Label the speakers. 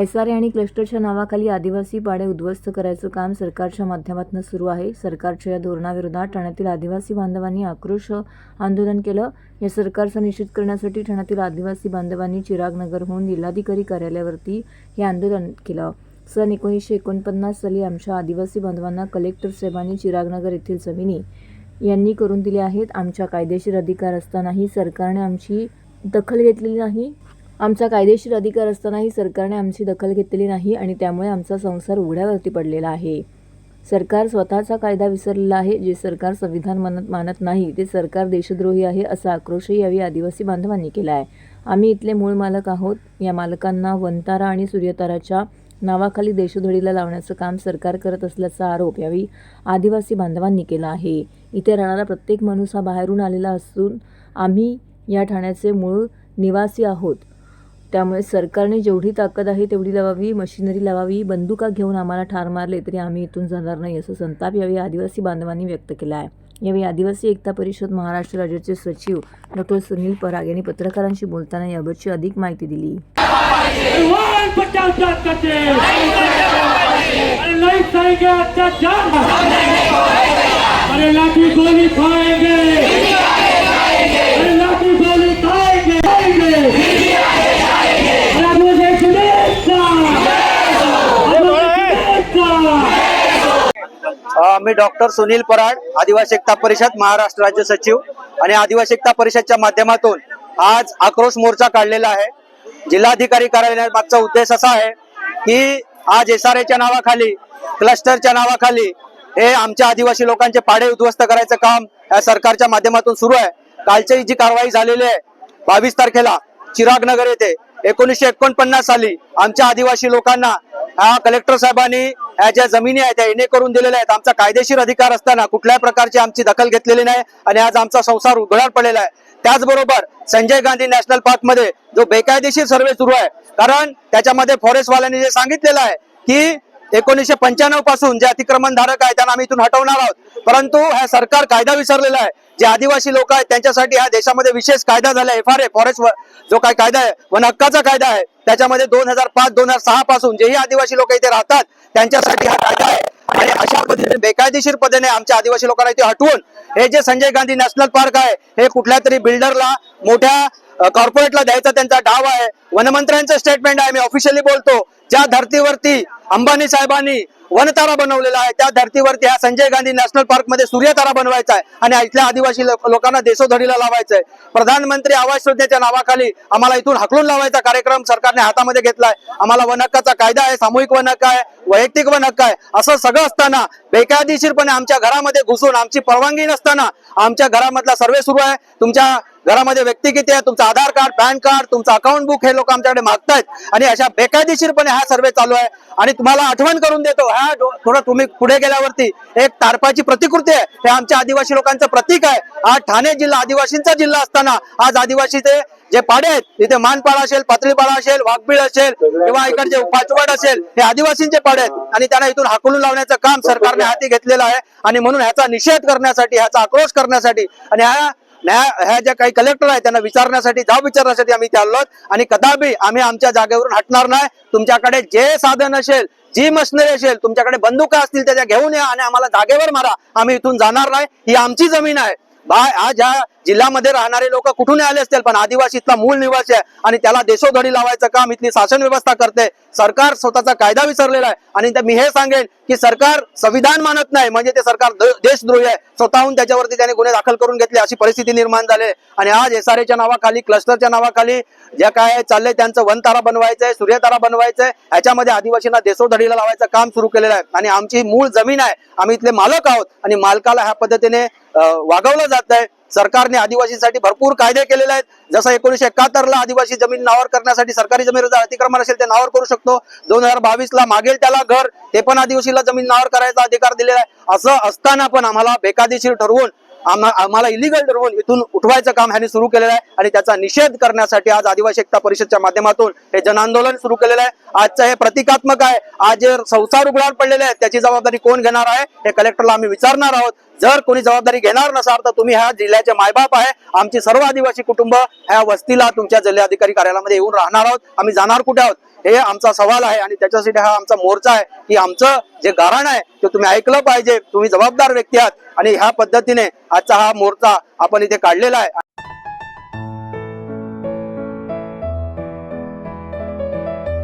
Speaker 1: S R A आणि क्लस्टरच्या नावाखाली आदिवासी पाडे उद्ध्वस्त करायचं काम सरकारच्या माध्यमातून सुरू आहे. सरकारच्या या धोरणाविरोधात ठाण्यातील आदिवासी बांधवांनी आक्रोश आंदोलन केलं. या सरकारचा निषेध करण्यासाठी ठाण्यातील आदिवासी बांधवांनी चिरागनगरहून जिल्हाधिकारी कार्यालयावरती हे आंदोलन केलं. सन एकोणीसशे एकोणपन्नास साली आमच्या आदिवासी बांधवांना कलेक्टर साहेबांनी चिरागनगर येथील जमिनी यांनी करून दिल्या आहेत. आमच्या कायदेशीर अधिकार असतानाही सरकारने आमची दखल घेतलेली नाही. आमचा कायदेशीर अधिकार असतानाही सरकारने आमची दखल घेतलेली नाही आणि त्यामुळे आमचा संसार उघड्यावरती पडलेला आहे. सरकार स्वतःचा कायदा विसरलेला आहे जे सरकार संविधान मानत मानत नाही ते सरकार देशद्रोही आहे असा आक्रोशही यावेळी आदिवासी बांधवांनी केला आहे आम्ही इथले मूळ मालक आहोत. या मालकांना वनतारा आणि सूर्यताराच्या नावाखाली देशोधडीला लावण्याचं काम सरकार करत असल्याचा आरोप यावेळी आदिवासी बांधवांनी केला आहे. इथे राहणारा प्रत्येक माणूस हा बाहेरून आलेला असून आम्ही या ठाण्याचे मूळ निवासी आहोत. त्यामुळे सरकारने जेवढी ताकद आहे तेवढी लावावी मशिनरी लावावी बंदुका घेऊन आम्हाला ठार मारले तरी आम्ही इथून जाणार नाही असं संताप यावेळी आदिवासी बांधवांनी व्यक्त केला आहे. यावेळी आदिवासी एकता परिषद महाराष्ट्र राज्याचे सचिव डॉक्टर सुनील पराग यांनी पत्रकारांशी बोलताना याबाबतची अधिक माहिती दिली.
Speaker 2: भगवान
Speaker 3: मी डॉक्टर सुनील पराड आदिवासी एकता परिषद महाराष्ट्र राज्य सचिव आणि आदिवासी एकता परिषदच्या माध्यमातून आज आक्रोश मोर्चा काढलेला आहे. जिल्हाधिकारी कार्यालयात मागचा उद्देश असा आहे की आज एस आर एच्या नावाखाली क्लस्टरच्या नावाखाली हे आमच्या आदिवासी लोकांचे पाडे उद्ध्वस्त करायचं काम या सरकारच्या माध्यमातून सुरू आहे. कालची जी कारवाई झालेली आहे बावीस तारखेला चिरागनगर येथे एकोणीसशे एकोणपन्नास साली आमच्या आदिवासी लोकांना हा कलेक्टर साहेबांनी ह्या ज्या जमिनी आहेत त्या येणे करून दिलेल्या आहेत. आमचा कायदेशीर अधिकार असताना कुठल्याही प्रकारची आमची दखल घेतलेली नाही आणि आज आमचा संसार उघडार पडलेला आहे. त्याचबरोबर संजय गांधी नॅशनल पार्कमध्ये जो बेकायदेशीर सर्वे सुरू आहे कारण त्याच्यामध्ये फॉरेस्टवाल्यांनी जे सांगितलेलं आहे की एकोणीसशे पंच्याण्णवपासून जे अतिक्रमण धारक आहे त्यांना आम्ही इथून हटवणार आहोत. परंतु हा सरकार कायदा विसरलेला आहे. जे आदिवासी लोक आहेत त्यांच्यासाठी ह्या देशामध्ये विशेष कायदा झाला एफ आर ए फॉरेस्ट जो काय कायदा आहे वन हक्काचा कायदा आहे त्याच्यामध्ये दोन हजार पाच दोन हजार सहा पासून जेही आदिवासी लोक इथे राहतात त्यांच्यासाठी हा कायदा आहे. आणि अशा पद्धतीने बेकायदेशीर पद्धतीने आमच्या आदिवासी लोकांना इथे हटवून हे जे संजय गांधी नॅशनल पार्क आहे हे कुठल्या तरी बिल्डरला मोठ्या कॉर्पोरेटला द्यायचा त्यांचा डाव आहे. वनमंत्र्यांचं स्टेटमेंट आहे. मी ऑफिशियली बोलतो. ज्या धर्तीवरती अंबानी साहेबांनी वनतारा बनवलेला आहे त्या धर्तीवरती हा संजय गांधी नॅशनल पार्कमध्ये सूर्यतारा बनवायचा आहे आणि इथल्या आदिवासी लोकांना देशोधडीला लावायचं आहे. प्रधानमंत्री आवास योजनेच्या नावाखाली आम्हाला इथून हाकलून लावायचा कार्यक्रम सरकारने हातामध्ये घेतलाय. आम्हाला वन हक्काचा कायदा आहे सामूहिक वन हक्क आहे वैयक्तिक वन हक्क आहे. असं सगळं असताना बेकायदेशीरपणे आमच्या घरामध्ये घुसून आमची परवानगी नसताना आमच्या घरामधला सर्वे सुरू आहे. तुमच्या घरामध्ये व्यक्ती किती आहे तुमचं आधार कार्ड पॅन कार्ड तुमचं अकाउंट बुक हे लोक आमच्याकडे मागतायत. आणि अशा बेकायदेशीरपणे हा सर्वे चालू आहे. आणि तुम्हाला आठवण करून देतो हा थोडं तुम्ही पुढे गेल्यावरती एक तारपाची प्रतिकृती आहे. हे आमच्या आदिवासी लोकांचं प्रतीक आहे. आज ठाणे जिल्हा आदिवासींचा जिल्हा असताना आज आदिवासीचे जे पाडे आहेत तिथे मानपाडा असेल पातळीपाडा असेल वाघबीळ असेल किंवा इकडचे पाचवड असेल हे आदिवासींचे पाडे आहेत. आणि त्यांना इथून हाकलून लावण्याचं काम सरकारने हाती घेतलेलं आहे. आणि म्हणून ह्याचा निषेध करण्यासाठी ह्याचा आक्रोश करण्यासाठी आणि ह्या न्याय ह्या ज्या काही कलेक्टर आहेत त्यांना विचारण्यासाठी जाब विचारण्यासाठी आम्ही इथे आलो आणि कदापि आम्ही आमच्या जागेवरून हटणार नाही. तुमच्याकडे जे साधन असेल जी मशिनरी असेल तुमच्याकडे बंदुका असतील त्याच्या घेऊन या आणि आम्हाला जागेवर मारा. आम्ही इथून जाणार नाही. ही आमची जमीन आहे. आज ह्या जिल्ह्यामध्ये राहणारे लोक कुठून आले असतील पण आदिवासी इथला मूळ निवासी आहे आणि त्याला देशोधडी लावायचं काम इथली शासन व्यवस्था करते. सरकार स्वतःचा कायदा विसरलेला आहे. आणि मी हे सांगेन की सरकार संविधान मानत नाही म्हणजे ते सरकार देशद्रोही आहे. स्वतःहून त्याच्यावरती त्याने गुन्हे दाखल करून घेतले अशी परिस्थिती निर्माण झाली आणि आज एस आर एच्या नावाखाली क्लस्टरच्या नावाखाली जे काय चाललंय त्यांचं वनतारा बनवायचंय सूर्यतारा बनवायचंय याच्यामध्ये आदिवासींना देशोधडीला लावायचं काम सुरू केलेलं आहे. आणि आमची मूळ जमीन आहे. आम्ही इथले मालक आहोत. आणि मालकाला ह्या पद्धतीने वागवलं जात आहे. सरकारने आदिवासींसाठी भरपूर कायदे केलेले आहेत. जसं एकोणीशे एकाहत्तर ला आदिवासी जमीन नावावर करण्यासाठी सरकारी जमिनीचा अतिक्रमण असेल ते नावावर करू शकतो. दोन हजार बावीस ला मागेल त्याला घर ते पण आदिवासीला जमीन नावावर करायचा अधिकार दिलेला आहे. असं असताना पण आम्हाला बेकायदेशीर ठरवून आम्हा- आम्हाला इलिगल ठरवून इथून उठवायचं काम ह्यांनी सुरू केलेलं आहे आणि त्याचा निषेध करण्यासाठी आज आदिवासी एकता परिषदच्या माध्यमातून हे जनआंदोलन सुरू केलेलं आहे. आजचं हे प्रतिकात्मक आहे. आज जे संसार उघडावर पडलेले आहेत त्याची जबाबदारी कोण घेणार आहे हे कलेक्टरला आम्ही विचारणार आहोत. जर कोणी जबाबदारी घेणार नसाल तर तुम्ही ह्या जिल्ह्याचे मायबाप आहे. आमची सर्व आदिवासी कुटुंब ह्या वस्तीला तुमच्या जिल्हाधिकारी कार्यालयामध्ये येऊन राहणार आहोत. आम्ही जाणार कुठे आहोत? हे आमचा सवाल आहे आणि त्याच्यासाठी हा आमचा मोर्चा आहे की आमचं जे गारण आहे ते तुम्ही ऐकलं पाहिजे. तुम्ही जबाबदार व्यक्ती आहात आणि ह्या पद्धतीने आजचा हा मोर्चा आपण इथे काढलेला आहे.